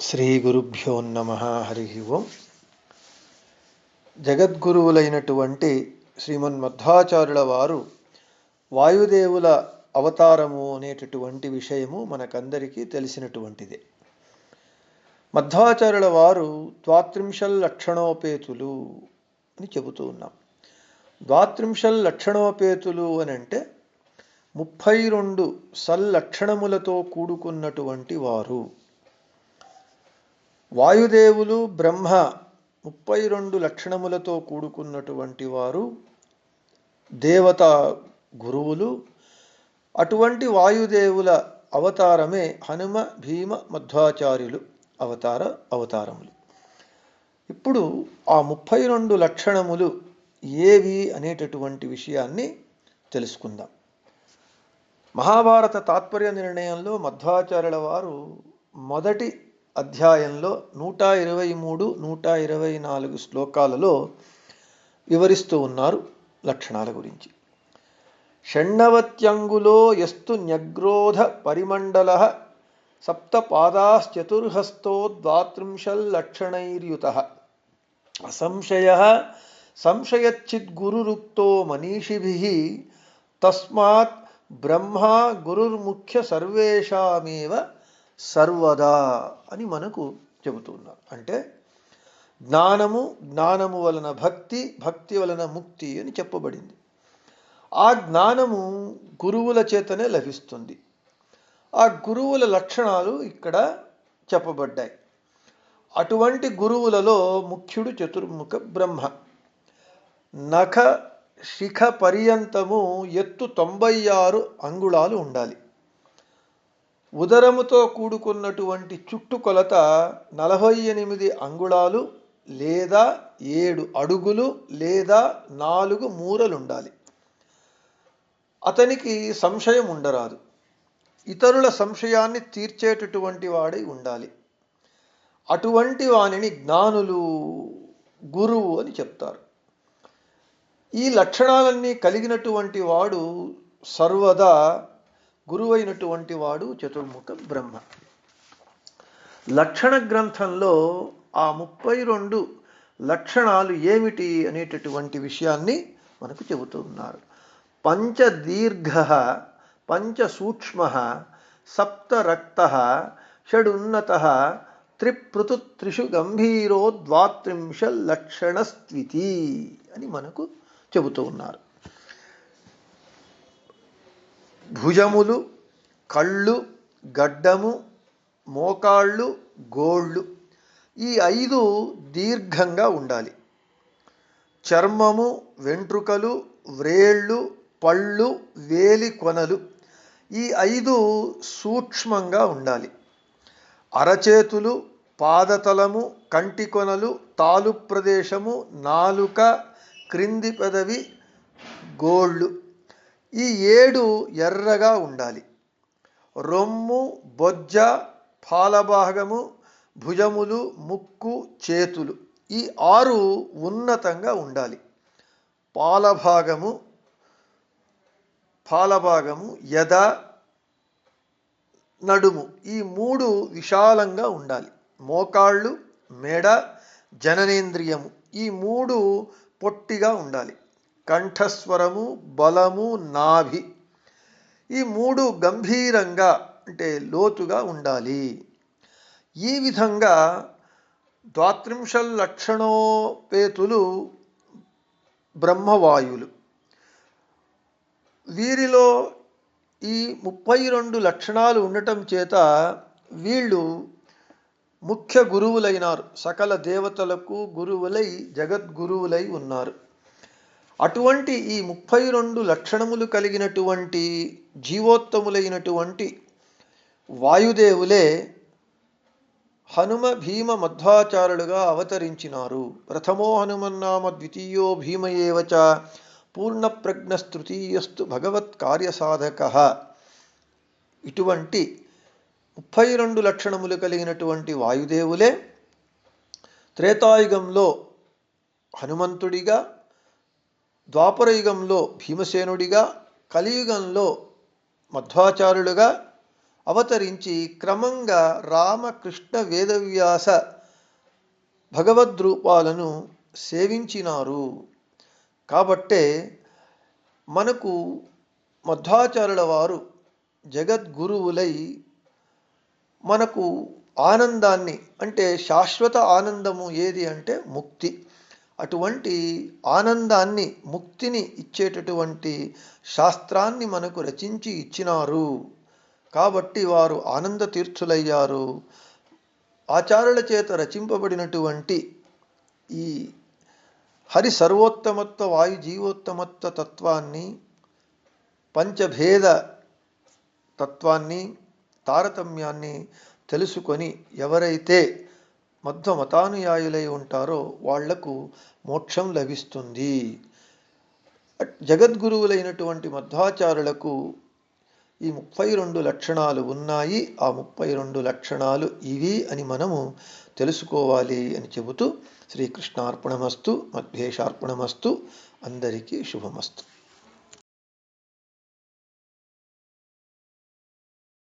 శ్రీ గురుభ్యో నమ. హరి ఓం. జగద్గురువులైనటువంటి శ్రీమన్ మధ్వాచార్యుల వారు వాయుదేవుల అవతారము అనేటటువంటి విషయము మనకందరికీ తెలిసినటువంటిదే. మధ్వాచార్యుల వారు ద్వాత్రింశల్ లక్షణోపేతులు అని చెబుతూ ఉన్నాం. ద్వాత్రింశల్ లక్షణోపేతులు అని అంటే ముప్పై రెండు సల్లక్షణములతో కూడుకున్నటువంటి వారు. వాయుదేవులు బ్రహ్మ ముప్పై రెండు లక్షణములతో కూడుకున్నటువంటి వారు దేవత గురువులు. అటువంటి వాయుదేవుల అవతారమే హనుమ భీమ మధ్వాచార్యులు అవతార అవతారములు. ఇప్పుడు ఆ ముప్పై రెండు లక్షణములు ఏవి అనేటటువంటి విషయాన్ని తెలుసుకుందాం. మహాభారత తాత్పర్య నిర్ణయంలో మధ్వాచార్యుల వారు మొదటి అధ్యాయంలో నూట ఇరవై మూడు నూట ఇరవై నాలుగు శ్లోకాలలో వివరిస్తూ ఉన్నారు లక్షణాల గురించి. షణ్ణవత్యంగులో ఎస్తు న్యగ్రోధ పరిమండల సప్తపాదాశ్చతుర్హస్తో ద్వాత్రింశల్లక్షణైర్యుత అసంశయ సంశయచ్చిద్గురురుక్తో మనీషిభి తస్మాత్ బ్రహ్మా గురుర్ముఖ్య సర్వేషామేవ సర్వదా అని మనకు చెబుతున్నారు అంటే జ్ఞానము జ్ఞానము వలన భక్తి భక్తి వలన ముక్తి అని చెప్పబడింది. ఆ జ్ఞానము గురువుల చేతనే లభిస్తుంది. ఆ గురువుల లక్షణాలు ఇక్కడ చెప్పబడ్డాయి. అటువంటి గురువులలో ముఖ్యుడు చతుర్ముఖ బ్రహ్మ. నఖ శిఖ పర్యంతము ఎత్తు తొంభై ఆరు అంగుళాలు ఉండాలి. ఉదరముతో కూడుకున్నటువంటి చుట్టుకొలత నలభై ఎనిమిది అంగుళాలు లేదా ఏడు అడుగులు లేదా నాలుగు మూరలుండాలి. అతనికి సంశయం ఉండరాదు. ఇతరుల సంశయాన్ని తీర్చేటటువంటి వాడై ఉండాలి. అటువంటి వానిని జ్ఞానులు గురువు అని చెప్తారు. ఈ లక్షణాలన్నీ కలిగినటువంటి వాడు సర్వదా గురువైనటువంటి వాడు చతుర్ముఖ బ్రహ్మ. లక్షణ గ్రంథంలో ఆ ముప్పై రెండు లక్షణాలు ఏమిటి అనేటటువంటి విషయాన్ని మనకు చెబుతూ ఉన్నారు పంచదీర్ఘ పంచసూక్ష్మ సప్తరక్త షడున్నత త్రిపృతు త్రిషు గంభీరో ద్వాత్రింశ లక్షణస్థితి అని మనకు చెబుతూ ఉన్నారు భుజములు కళ్ళు గడ్డము మోకాళ్ళు గోళ్ళు ఈ ఐదు దీర్ఘంగా ఉండాలి. చర్మము వెంట్రుకలు వ్రేళ్ళు పళ్ళు వేలి కొనలు ఈ ఐదు సూక్ష్మంగా ఉండాలి. అరచేతులు పాదతలము కంటి కొనలు తాలు ప్రదేశము నాలుక క్రింది పెదవి గోళ్ళు ఈ ఏడు ఎర్రగా ఉండాలి. రొమ్ము బొజ్జ పాలభాగము భుజములు ముక్కు చేతులు ఈ ఆరు ఉన్నతంగా ఉండాలి. పాలభాగము పాలభాగము యద నడుము ఈ మూడు విశాలంగా ఉండాలి. మోకాళ్ళు మెడ జననేంద్రియము ఈ మూడు పొట్టిగా ఉండాలి. కంఠస్వరము బలము నాభి. ఈ మూడు గంభీరంగా అంటే లోతుగా ఉండాలి. ఈ విధంగా ద్వాత్రింశల్ లక్షణోపేతులు బ్రహ్మవాయులు. వీరిలో ఈ ముప్పై రెండు లక్షణాలు ఉండటం చేత వీళ్ళు ముఖ్య గురువులైనారు. సకల దేవతలకు గురువులై జగద్గురువులై ఉన్నారు. అటువంటి ఈ ముప్పై రెండు లక్షణములు కలిగినటువంటి జీవోత్తములైనటువంటి వాయుదేవులే హనుమ భీమ మధ్వాచారులుగా అవతరించినారు. ప్రథమో హనుమన్నామ ద్వితీయో భీమయేవచ పూర్ణప్రజ్ఞస్తృతీయస్తు భగవత్ కార్యసాధక. ఇటువంటి ముప్పై రెండు లక్షణములు కలిగినటువంటి వాయుదేవులే త్రేతాయుగంలో హనుమంతుడిగా ద్వాపరయుగంలో భీమసేనుడిగా కలియుగంలో మధ్వాచార్యులుగా అవతరించి క్రమంగా రామకృష్ణ వేదవ్యాస భగవద్రూపాలను సేవించినారు. కాబట్టే మనకు మధ్వాచార్యుల వారు జగద్గురువులై మనకు ఆనందాన్ని అంటే శాశ్వత ఆనందము ఏది అంటే ముక్తి. అటువంటి ఆనందాన్ని ముక్తిని ఇచ్చేటటువంటి శాస్త్రాన్ని మనకు రచించి ఇచ్చినారు. కాబట్టి వారు ఆనంద తీర్థులయ్యారు. ఆచార్యుల చేత రచింపబడినటువంటి ఈ హరి సర్వోత్తమత్వ వాయు జీవోత్తమత్వ తత్వాన్ని పంచభేద తత్వాన్ని తారతమ్యాన్ని తెలుసుకొని ఎవరైతే మధ్వ మతానుయాయులై ఉంటారో వాళ్ళకు మోక్షం లభిస్తుంది. జగద్గురువులైనటువంటి మధ్వాచారులకు ఈ ముప్పై రెండు లక్షణాలు ఉన్నాయి. ఆ ముప్పై రెండు లక్షణాలు ఇవి అని మనము తెలుసుకోవాలి అని చెబుతూ శ్రీకృష్ణార్పణమస్తు మధ్యేశార్పణమస్తు అందరికీ శుభమస్తు.